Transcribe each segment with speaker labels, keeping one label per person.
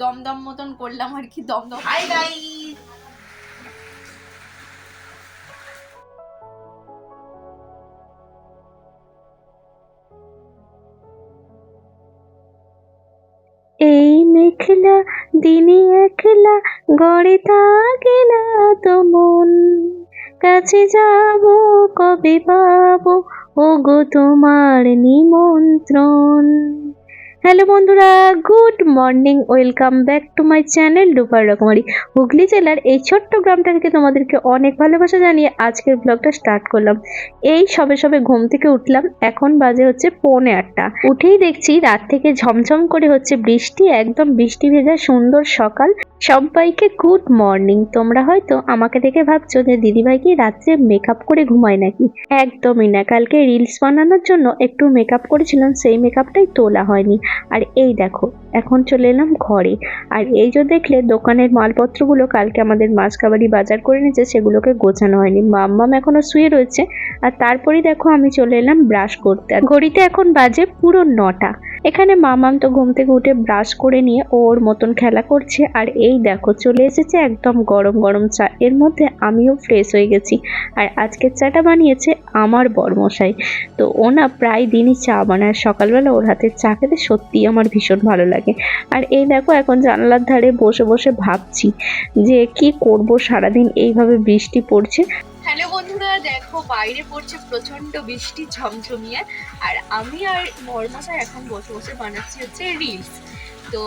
Speaker 1: দমদম মতন করলাম আর কি, দমদম। হাই গাইস
Speaker 2: এই মেখলা দিনে একলা গড়ে থাকে না তো মন। কাছে যাব, কবে পাবো? ও গো তোমার নিমন্ত্রণ। হ্যালো বন্ধুরা, good morning, welcome back to my channel duper রকমারি। হুগলি জেলার এই ছোট্ট গ্রামটা থেকে তোমাদেরকে অনেক ভালোবাসা জানিয়ে আজকের ব্লগটা স্টার্ট করলাম। এই সবে সবে ঘুম থেকে উঠলাম, এখন বাজে হচ্ছে পৌনে আটটা। উঠেই দেখছি রাত থেকে ঝমঝম করে হচ্ছে বৃষ্টি, একদম বৃষ্টি ভেজা সুন্দর সকাল। সবাইকে গুড মর্নিং, তোমরা হয়তো আমাকে দেখে ভাবছ যে দিদিভাই কি রাত্রে মেকআপ করে ঘুমায় নাকি? একদমই না, কালকে রিলস বানানোর জন্য একটু মেকআপ করেছিলাম, সেই মেকআপটাই তোলা হয়নি। আর এই দেখো, এখন চলে এলাম ঘরে। আর এই যে দেখলে, দোকানের মালপত্রগুলো কালকে আমাদের মাছ কাবারি বাজার করে নিয়েছে, সেগুলোকে গোছানো হয়নি। মাম্মাম এখনও শুয়ে রয়েছে। আর তারপরেই দেখো আমি চলে এলাম ব্রাশ করতে। ঘড়িতে এখন বাজে পুরো নটা। এখানে মামাম তো ঘুম থেকে উঠে ব্রাশ করে নিয়ে ওর মতন খেলা করছে আর এই দেখো চলে এসেছে একদম গরম গরম চা। এর মধ্যে আমিও ফ্রেশ হয়ে গেছি। আর আজকের চাটা বানিয়েছে আমার বরমশাই। তো ও না প্রায় দিনই চা বানায়। সকালবেলা ওর হাতের চা খেতে সত্যিই আমার ভীষণ ভালো লাগে। আর এই দেখো এখন জানলার ধারে বসে বসে ভাবছি যে কি করব সারাদিন এইভাবে বৃষ্টি পড়ছে।
Speaker 1: হ্যালো বন্ধুরা, দেখো বাইরে পড়ছে প্রচণ্ড বৃষ্টি, ঝমঝমিয়ে। আর আমি আর মরমশাই এখন বসে বসে বানাচ্ছি হচ্ছে রিলস তো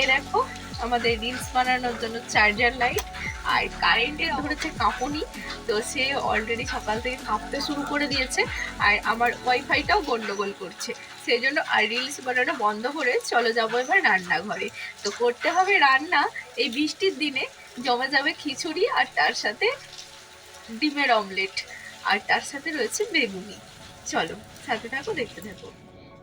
Speaker 1: এ দেখো, আমাদের রিলস বানানোর জন্য চার্জার লাইট আর কারেন্টের ধরেছে কাঁপুনি। তো সে অলরেডি সকাল থেকে কাঁপতে শুরু করে দিয়েছে আর আমার ওয়াইফাইটাও গন্ডগোল করছে। সেই জন্য আর রিলস বানানো বন্ধ করে চলো যাব এবার রান্নাঘরে। তো করতে হবে রান্না এই বৃষ্টির দিনে, জমে যাবে খিচুড়ি আর তার সাথে ডিমের অমলেট। আর তার সাথে রয়েছে বেগুনি। চলো, সাথে থাকো, দেখতে থাকো।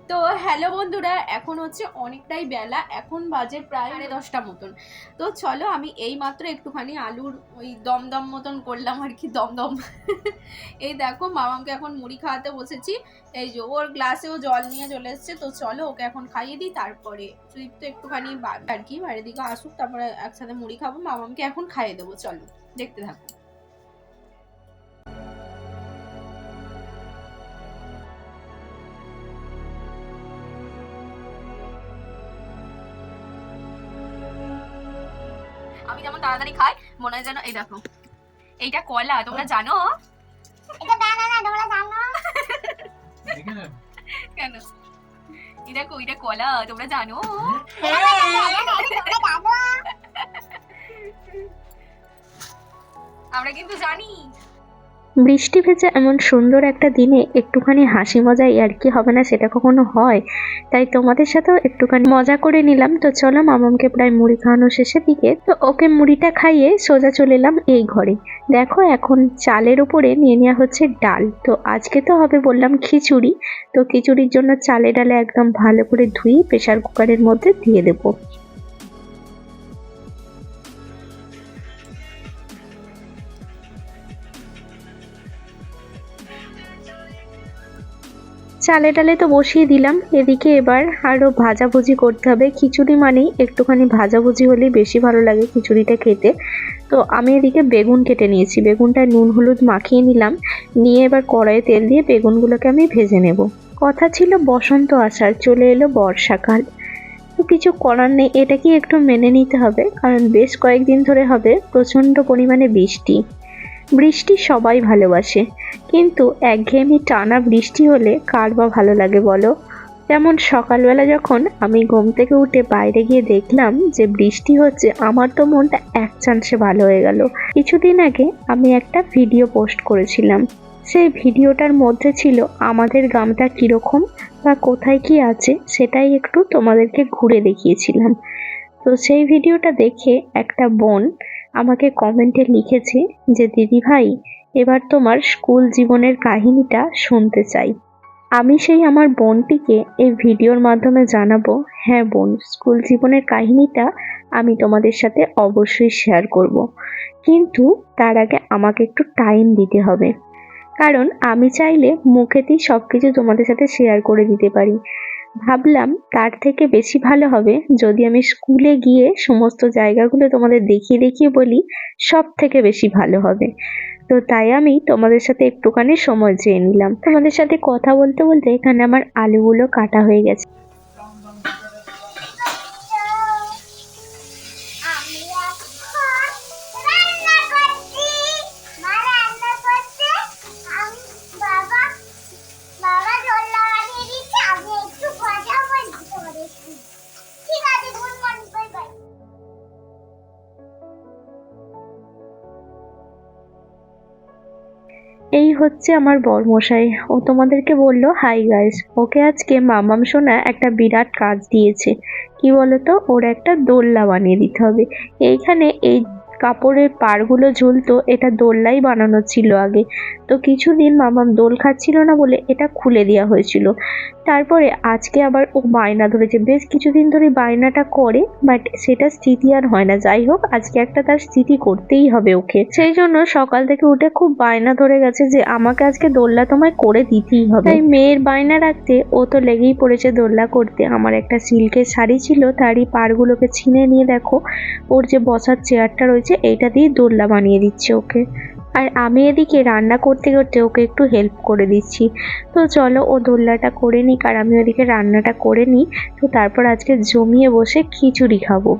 Speaker 1: তো হ্যালো বন্ধুরা, এখন হচ্ছে অনেকটাই বেলা। এখন বাজে প্রায় সাড়ে দশটা মতন। তো চলো, আমি এই মাত্র একটুখানি আলুর ওই দমদম মতন করলাম আর কি, দমদম। এই দেখো, মামাকে এখন মুড়ি খাওয়াতে বসেছি। এই যে, ওর গ্লাসেও জল নিয়ে চলে এসছে। তো চলো, ওকে এখন খাইয়ে দিই, তারপরে সুদীপ তো একটুখানি আর কি বাইরের দিকে আসুক, তারপরে একসাথে মুড়ি খাব। মামাকে এখন খাইয়ে দেবো, চলো, দেখতে থাকো। তাড়াতাড়ি খাই মনে হয় যেন এই দেখো। এইটা কলা তোমরা জানো?
Speaker 3: এটা ব্যানানা তোমরা জানো।
Speaker 1: কেন? এই দেখো এটা কলা তোমরা জানো। আমরা কিন্তু জানি।
Speaker 2: বৃষ্টি ভেজা এমন সুন্দর একটা দিনে একটুখানি হাসি মজা আর কি হবে না সেটা কখনো হয়। তাই তোমাদের সাথেও একটুখানি মজা করে নিলাম। তো চলো মামামকে প্রায় মুড়ি খাওয়ানো শেষের দিকে, তো ওকে মুড়িটা খাইয়ে সোজা চলে এলাম এই ঘরে। দেখো এখন চালের উপরে নিয়ে নেওয়া হচ্ছে ডাল। তো আজকে তো হবে বললাম খিচুড়ি। তো খিচুড়ির জন্য চালে ডালে একদম ভালো করে ধুয়ে প্রেসার কুকারের মধ্যে দিয়ে দেবো। চালে ডালে তো বসিয়ে দিলাম। এদিকে এবার আরও ভাজাভুজি করতে হবে। খিচুড়ি মানেই একটুখানি ভাজাভুজি হলেই বেশি ভালো লাগে খিচুড়িটা খেতে। তো আমি এদিকে বেগুন কেটে নিয়েছি। বেগুনটা নুন হলুদ মাখিয়ে নিলাম। নিয়ে এবার কড়াইয়ে তেল দিয়ে বেগুনগুলোকে আমি ভেজে নেব। কথা ছিল বসন্ত আসার চলে এলো বর্ষাকাল। তো কিছু করার নেই এটাকে একটু মেনে নিতে হবে। কারণ বেশ কয়েকদিন ধরে হবে, প্রচণ্ড পরিমাণে বৃষ্টি। বৃষ্টি সবাই ভালোবাসে। কিন্তু একঘেয়েমি টানা বৃষ্টি হলে কার বা ভালো লাগে বলো? যেমন সকালবেলা যখন আমি ঘুম থেকে উঠে বাইরে গিয়ে দেখলাম যে বৃষ্টি হচ্ছে, আমার তো মনটা এক চান্সে ভালো হয়ে গেল। কিছুদিন আগে আমি একটা ভিডিও পোস্ট করেছিলাম। সেই ভিডিওটার মধ্যে ছিল, আমাদের গ্রামটা কীরকম বা কোথায় কি আছে সেটাই একটু তোমাদেরকে ঘুরে দেখিয়েছিলাম। তো সেই ভিডিওটা দেখে একটা বোন আমাকে কমেন্টে লিখেছে যে, দিদি ভাই, এবার তোমার স্কুল জীবনের কাহিনীটা শুনতে চাই। আমি সেই আমার বোনটিকে এই ভিডিওর মাধ্যমে জানাব হ্যাঁ বোন, স্কুল জীবনের কাহিনীটা আমি তোমাদের সাথে অবশ্যই শেয়ার করব। কিন্তু তার আগে আমাকে একটু টাইম দিতে হবে। কারণ আমি চাইলে মুখেতেই সব কিছু তোমাদের সাথে শেয়ার করে দিতে পারি। ভাবলাম তার থেকে বেশি ভালো হবে যদি আমি স্কুলে গিয়ে সমস্ত জায়গাগুলো তোমাদের দেখিয়ে দেখিয়ে বলি, সব থেকে বেশি ভালো হবে। তো তাই আমি তোমাদের সাথে একটুখানি সময় চেয়ে নিলাম। তোমাদের সাথে কথা বলতে বলতে এখানে আমার আলুগুলো কাটা হয়ে গেছে। হচ্ছে আমার বরমশাই। ও তোমাদেরকে বলল হাই গাইস ওকে আজকে মামাম সোনা একটা বিরাট কাজ দিয়েছে। কি বলতো? ওর একটা দোল্লা বানিয়ে দিতে হবে। এইখানে এই কাপড়ের পাড়গুলো ঝুলতো, এটা দোল্লাই বানানো ছিল আগে। তো কিছুদিন মামাম দোল খাচ্ছিল না বলে এটা খুলে দেওয়া হয়েছিল। তারপরে আজকে আবার ও বায়না ধরেছে। বেশ কিছুদিন ধরে বায়নাটা করে বাট সেটা স্থিতি আর হয় না। যাই হোক, আজকে একটা তার স্থিতি করতেই হবে ওকে। সেই জন্য সকাল থেকে উঠে খুব বায়না ধরে গেছে যে, আমাকে আজকে দোল্লা তোমায় করে দিতেই হবে। তাই মেয়ের বায়না রাখতে ও তো লেগেই পড়েছে দোল্লা করতে। আমার একটা সিল্কের শাড়ি ছিল, তারই পাড়গুলোকে ছিনে নিয়ে দেখো, ওর যে বসার চেয়ারটা রয়েছে এইটা দিয়ে দোল্লা বানিয়ে দিচ্ছে ওকে। আর আমি এদিকে রান্না করতে করতে ওকে একটু হেল্প করে দিচ্ছি। তো চলো ও দোল্লাটা করে নিক আর আমি ওদিকে রান্নাটা করে নিই। তো তারপর আজকে জমিয়ে বসে খিচুড়ি খাব।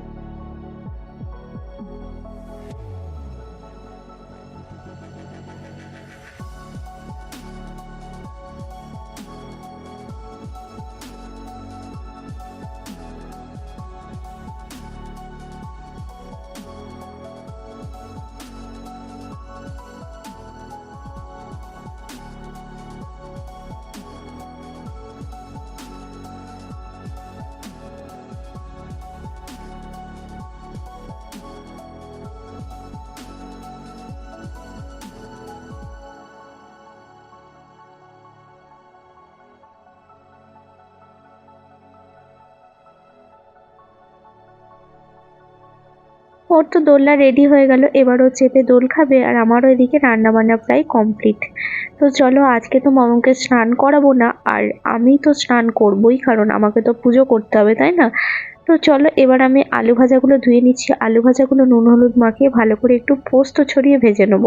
Speaker 2: ওর তো দোলনা রেডি হয়ে গেল এবার ও চেপে দোল খাবে আর আমারও এদিকে রান্না বান্না প্রায় কমপ্লিট তো চলো আজকে তো মামাকে স্নান করাবো না, আর আমি তো স্নান করবোই, কারণ আমাকে তো পুজো করতে হবে, তাই না? তো চলো এবার আমি আলু ভাজাগুলো ধুয়ে নিচ্ছি। আলু ভাজাগুলো নুন হলুদ মাখিয়ে ভালো করে একটু পোস্ত ছড়িয়ে ভেজে নেব।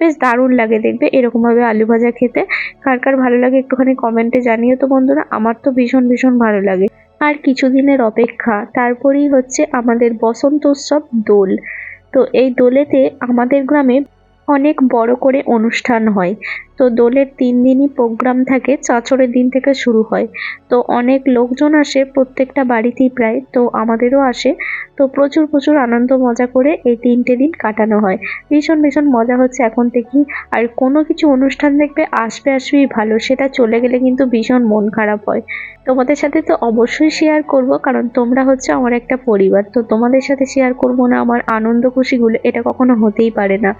Speaker 2: বেশ দারুণ লাগে দেখবে এরকমভাবে আলু ভাজা খেতে। কার কার ভালো লাগে একটুখানি কমেন্টে জানিও তো বন্ধুরা, আমার তো ভীষণ ভীষণ ভালো লাগে। আর কিছুদিনের অপেক্ষা। তারপরেই হচ্ছে আমাদের বসন্ত উৎসব দোল। তো এই দোলেতে আমাদের গ্রামে অনেক বড় করে অনুষ্ঠান হয়। তো দোলের তিন দিনই প্রোগ্রাম থাকে চাঁচরের দিন থেকে শুরু হয়। তো অনেক লোকজন আসে, প্রত্যেকটা বাড়িতেই প্রায়। তো আমাদেরও আসে। তো প্রচুর প্রচুর আনন্দ, মজা করে এই তিনটে দিন কাটানো হয়। ভীষণ ভীষণ মজা হচ্ছে এখন থেকেই। আর কোনো কিছু অনুষ্ঠান দেখবে আসবে, আসবেই ভালো। সেটা চলে গেলে কিন্তু ভীষণ মন খারাপ হয়। তোমাদের সাথে তো অবশ্যই শেয়ার করব, কারণ তোমরা হচ্ছে আমার একটা পরিবার। তো তোমাদের সাথে শেয়ার করব না আমার আনন্দ, খুশিগুলো, এটা কখনো হতেই পারে না।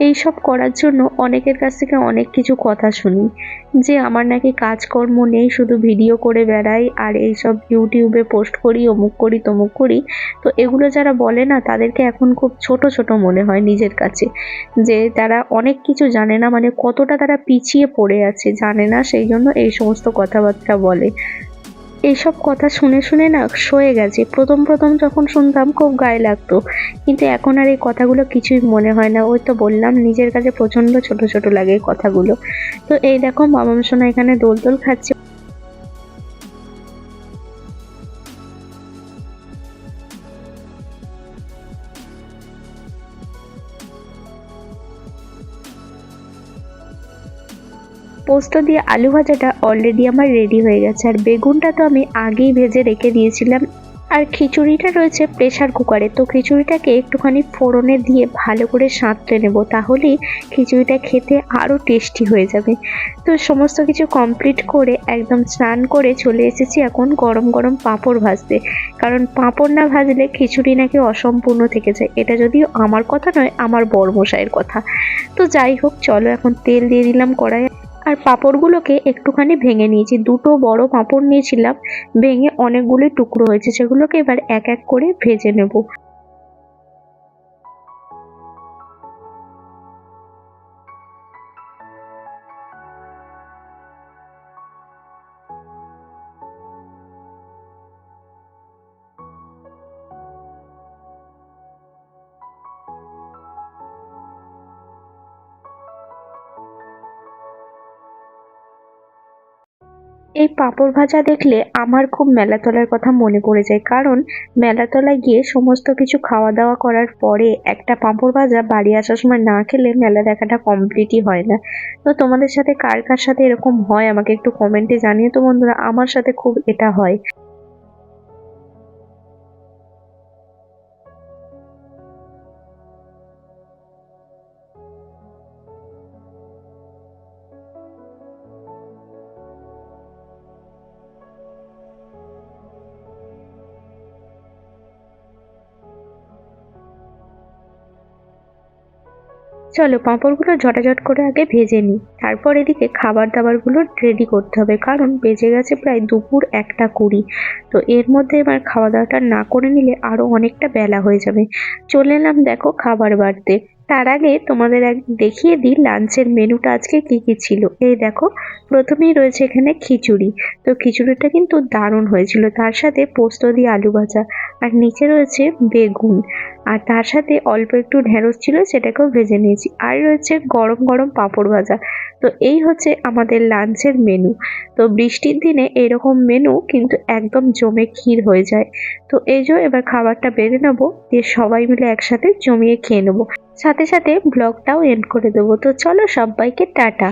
Speaker 2: এই সব করার জন্য অনেকের কাছ থেকে অনেক কিছু কথা শুনি, যে আমার নাকি কাজকর্ম নেই, শুধু ভিডিও করে বেড়াই আর এই সব ইউটিউবে পোস্ট করি, অমুক করি, তমুক করি। তো এগুলো যারা বলে না, তাদেরকে এখন খুব ছোট ছোট মনে হয় নিজের কাছে, যে তারা অনেক কিছু জানে না মানে কতটা তারা পিছিয়ে পড়ে আছে, জানে না, সেই জন্য এই সমস্ত কথাবার্তা বলে। এইসব কথা শুনে শুনে না সয়ে গেছে। প্রথম প্রথম যখন শুনতাম খুব গায়ে লাগতো। কিন্তু এখন আর এই কথাগুলো কিছুই মনে হয় না। ওই তো বললাম, নিজের কাছে প্রচণ্ড ছোট ছোট লাগে কথাগুলো। তো এই দেখো মামাম সোনা এখানে দোল দোল খাচ্ছে। পোস্ত দিয়ে আলু ভাজাটা অলরেডি আমার রেডি হয়ে গেছে। আর বেগুনটা তো আমি আগেই ভেজে রেখে দিয়েছিলাম। আর খিচুড়িটা রয়েছে প্রেশার কুকারে তো খিচুড়িটাকে একটুখানি ফোড়নে দিয়ে ভালো করে সাঁতরে নেব। তাহলেই খিচুড়িটা খেতে আরও টেস্টি হয়ে যাবে। তো সমস্ত কিছু কমপ্লিট করে একদম স্নান করে চলে এসেছি এখন গরম গরম পাঁপড় ভাজতে। কারণ পাঁপড় না ভাজলে খিচুড়ি নাকি অসম্পূর্ণ থেকে যায়। এটা যদিও আমার কথা নয়, আমার বড়মশাইয়ের কথা। তো যাই হোক, চলো এখন তেল দিয়ে দিলাম কড়াইয়ে। আর পাঁপড়গুলোকে একটুখানি ভেঙে নিয়েছি। দুটো বড় পাঁপড় নিয়েছিলাম, ভেঙে অনেকগুলি টুকরো হয়েছে, সেগুলোকে এবার এক এক করে ভেজে নেব। এই পাঁপড় ভাজা দেখলে আমার খুব মেলাতলার কথা মনে পড়ে যায়। কারণ মেলাতলায় গিয়ে সমস্ত কিছু খাওয়া দাওয়া করার পরে একটা পাঁপড় ভাজা বাড়ি আসার সময় না খেলে মেলা দেখাটা কমপ্লিটই হয় না। তো তোমাদের সাথে কার কার সাথে এরকম হয় আমাকে একটু কমেন্টে জানিয়ে তো বন্ধুরা। আমার সাথে খুব এটা হয়। চলো পাঁপড়গুলো ঝটাঝট করে আগে ভেজে নিই। তারপর এদিকে খাবার দাবারগুলো রেডি করতে হবে, কারণ বেজে গেছে প্রায় দুপুর একটা কুড়ি। তো এর মধ্যে এবার খাওয়া দাওয়াটা না করে নিলে আরও অনেকটা বেলা হয়ে যাবে। চলে এলাম দেখো খাবার বাড়তে। তার আগে তোমাদের এক দেখিয়ে দিই লাঞ্চের মেনুটা আজকে কি কি ছিল। এই দেখো, প্রথমেই রয়েছে এখানে খিচুড়ি। তো খিচুড়িটা কিন্তু দারুণ হয়েছিল। তার সাথে পোস্ত দিয়ে আলু ভাজা। আর নিচে রয়েছে বেগুন। আর তার সাথে অল্প একটু ঢেঁড়স ছিল, সেটাকেও ভেজে নিয়েছি। আর রয়েছে গরম গরম পাঁপড় ভাজা। তো এই হচ্ছে আমাদের লাঞ্চের মেনু। তো বৃষ্টির দিনে এরকম মেনু কিন্তু একদম জমে ক্ষীর হয়ে যায়। তো এই যে এবার খাবারটা বেড়ে নেব, দিয়ে সবাই মিলে একসাথে জমিয়ে খেয়ে নেব। সাথে সাথে ব্লগটাও এন্ড করে দেবো। তো চলো সবাইকে টাটা।